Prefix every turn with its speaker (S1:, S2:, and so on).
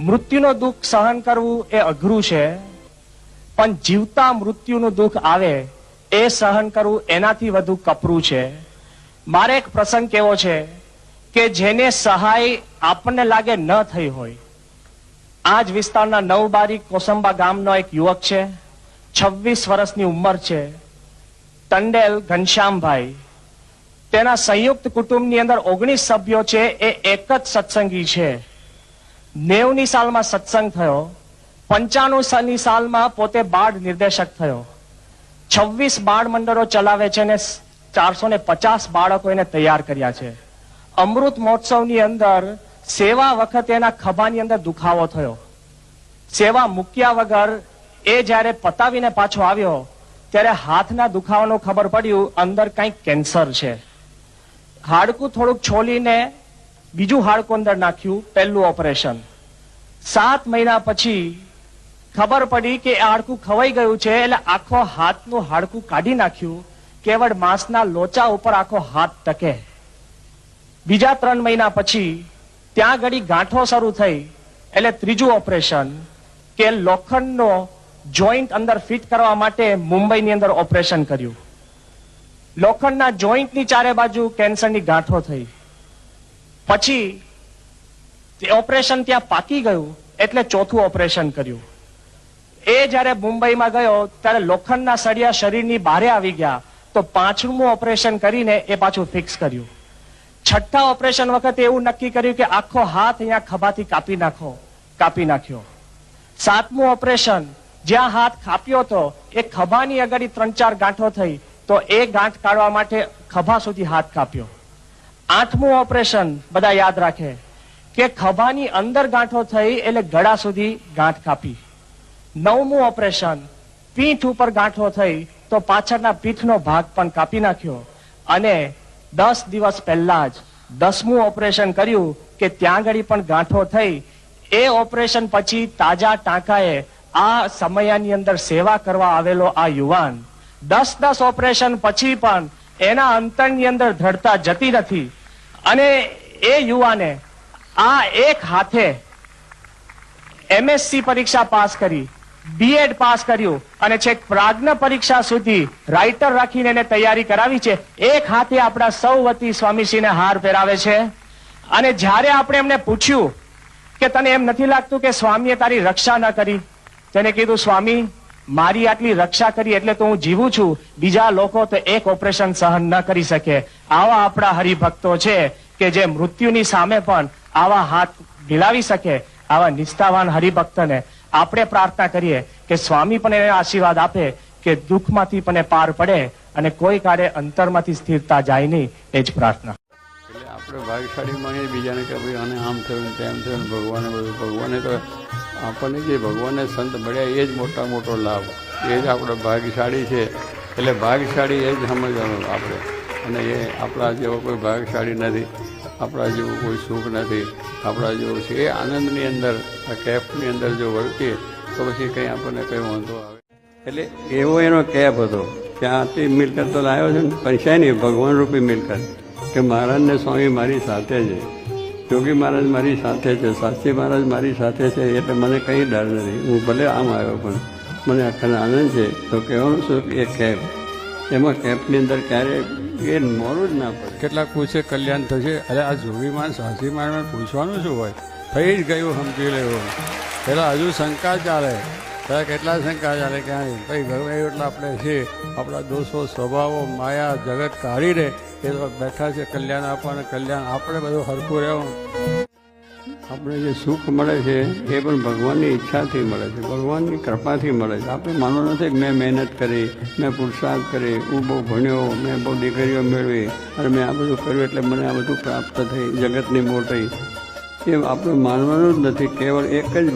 S1: મૃત્યુનું દુઃખ સહન કરવું એ અઘરું છે, પણ જીવતા મૃત્યુનું દુઃખ આવે એ સહન કરવું એનાથી વધુ કપરું છે. મારે એક પ્રસંગ કેવો છે કે જેને સહાય આપણને લાગે ન થઈ હોય. આ જ વિસ્તારના નવબારી કોસંબા ગામનો એક યુવક છે, છવ્વીસ વર્ષની ઉંમર છે, ટંડેલ ઘનશ્યામભાઈ. તેના સંયુક્ત કુટુંબની અંદર ઓગણીસ સભ્યો છે, એ એક જ સત્સંગી છે. નેવની સાલમાં સત્સંગ થયો, પંચાણું સની સાલમાં પોતે બાળ નિર્દેશક થયો. છવ્વીસ બાળ મંડળો ચલાવે છે અને ચારસો ને પચાસ બાળકો એને તૈયાર કર્યા છે. અમૃત મહોત્સવની અંદર સેવા વખતે એના ખભાની અંદર દુખાવો થયો. સેવા મૂક્યા વગર એ જ્યારે પતાવીને પાછો આવ્યો, ત્યારે હાથના દુખાવાનું ખબર પડ્યું, અંદર કંઈક કેન્સર છે. હાડકું થોડુંક છોલીને બીજું હાડકું અંદર નાખ્યું, પહેલું ઓપરેશન. સાત મહિના પછી ખબર પડી કે હાડકું ખવાઈ ગયું છે, એટલે આખો હાથનું હાડકું કાઢી નાખ્યું. કેવળ માંસના લોચા ઉપર આખો હાથ ટકે. બીજા ત્રણ મહિના પછી ત્યાં ઘડી ગાંઠો શરૂ થઈ, એટલે ત્રીજું ઓપરેશન, કે લોખંડનો જોઈન્ટ અંદર ફિટ કરવા માટે મુંબઈની અંદર ઓપરેશન કર્યું. લોખંડના જોઈન્ટની ચારે બાજુ કેન્સરની ગાંઠો થઈ. પછી તે ઓપરેશન ત્યાં પાકી ગયું, એટલે ચોથું ઓપરેશન કર્યું. એ જ્યારે મુંબઈમાં ગયો, ત્યારે લોખંડના સળિયા શરીરની બહારે આવી ગયા, તો પાંચમું ઓપરેશન કરીને એ પાછું ફિક્સ કર્યું. છઠ્ઠા ઓપરેશન વખતે એવું નક્કી કર્યું કે આખો હાથ અહીંયા ખભાથી કાપી નાખો, કાપી નાખ્યો. સાતમું ઓપરેશન, જ્યાં હાથ કાપ્યો હતો, એ ખભાની આગળ ત્રણ ચાર ગાંઠો થઈ, તો એ ગાંઠ કાઢવા માટે ખભા સુધી હાથ કાપ્યો. આઠમું ઓપરેશન, બધા યાદ રાખે. કે ખભાની અંદર ગાંઠો થઈ એટલે ગળા સુધી ગાંઠ કાપી. નવમું ઓપરેશન, પીઠ ઉપર ગાંઠો થઈ તો પાછળના પીઠનો ભાગ પણ કાપી નાખ્યો. અને દસ દિવસ પહેલા જ દસમું ઓપરેશન કર્યું કે ત્યાં આગળ પણ ગાંઠો થઈ. એ ઓપરેશન પછી તાજા ટાંકાએ આ સમયાની અંદર સેવા કરવા આવેલો આ યુવાન. દસ દસ ઓપરેશન પછી પણ એના અંતરની અંદર ધડતા જતી નથી. અને એ યુવાને આ એક હાથે એમએસસી પરીક્ષા પાસ કરી બીએડ પાસ કર્યું અને છેક પ્રાજ્ઞ પરીક્ષા સુધી રાઇટર રાખીને એને તૈયારી કરાવી છે. એક હાથે આપણા સૌ વતી સ્વામીશ્રીને હાર પહેરાવે છે. અને જ્યારે આપણે એમને પૂછ્યું કે તને એમ નથી લાગતું કે સ્વામીએ તારી રક્ષા ન કરી, તેને કીધું, સ્વામી મારી આટલી રક્ષા કરી એટલે તો હું જીવું છું. બીજા લોકો તો એક ઓપરેશન સહન ન કરી શકે. આવા આપણા હરિભક્તો છે કે જે મૃત્યુની સામે પણ આવા હાથ મિલાવી શકે, આવા નિષ્ઠાવાન હરિભક્તને આપણે પ્રાર્થના કરીએ કે સ્વામી પણ એને આશીર્વાદ આપે, કે દુઃખમાંથી પણ પાર પડે અને કોઈ કાળે અંતરમાંથી સ્થિરતા જાય નહીં. એ જ પ્રાર્થના.
S2: આપણે ભાગશાળી માંગીએ બીજાને કે ભાઈ આને આમ થયું તેમ થયું ભગવાને બધું, ભગવાને તો આપણને જે ભગવાનને સંત મળ્યા, એ જ મોટા મોટો લાભ. એ જ આપણો ભાગ્યશાળી છે. એટલે ભાગ્યશાળી એ જ સમજવાનું આપણે. અને એ આપણા જેવો કોઈ ભાગ્યશાળી નથી, આપણા જેવું કોઈ સુખ નથી, આપણા જેવું છે. એ આનંદની અંદર, આ કેફની અંદર જો વર્તીએ, તો પછી કંઈ આપણને કંઈ વાંધો આવે. એટલે એવો એનો કેપ હતો. ત્યાંથી મિલકત તો લાવ્યો છે ને પૈસા નહીં ભગવાન રૂપી મિલકત, કે મહારાજને સ્વામી મારી સાથે છે. યોગી મહારાજ મારી સાથે છે શાસ્ત્રી મહારાજ મારી સાથે છે, એટલે મને કંઈ ડર નથી. હું ભલે આમ આવ્યો, પણ મને આખા આનંદ છે. તો કહેવાનું કે એ કેબ એમાં કેબની અંદર ક્યારે એ મોડું જ ના પડે.
S3: કેટલાક પૂછે, કલ્યાણ થશે? અરે, આ જોગી માણસ શાસ્ત્રી સાસરીમાન પૂછવાનું શું હોય? થઈ જ ગયું, સમજી લેવું પેલા હજુ શંકા ચાલે. ત્યારે કેટલા શંકા ચાલે કે ભાઈ, ગમે એટલા આપણે છે, આપણા દોષો, સ્વભાવો, માયા, જગત કાઢીને એ તો બેઠા છે, કલ્યાણ આપવાને કલ્યાણ. આપણે બધું હરખું રહેવું
S2: આપણે જે સુખ મળે છે, એ પણ ભગવાનની ઈચ્છાથી મળે છે, ભગવાનની કૃપાથી મળે છે. આપણે માનવું નથી કે મેં મહેનત કરી, મેં પુરુષાર્થ કરી, હું બહુ ભણ્યો, મેં બહુ દીકરીઓ મેળવી, અને મેં આ બધું કર્યું એટલે મને આ બધું પ્રાપ્ત થઈ, જગતની મોટી. એ આપણે માનવાનું જ નથી, કેવળ એક જ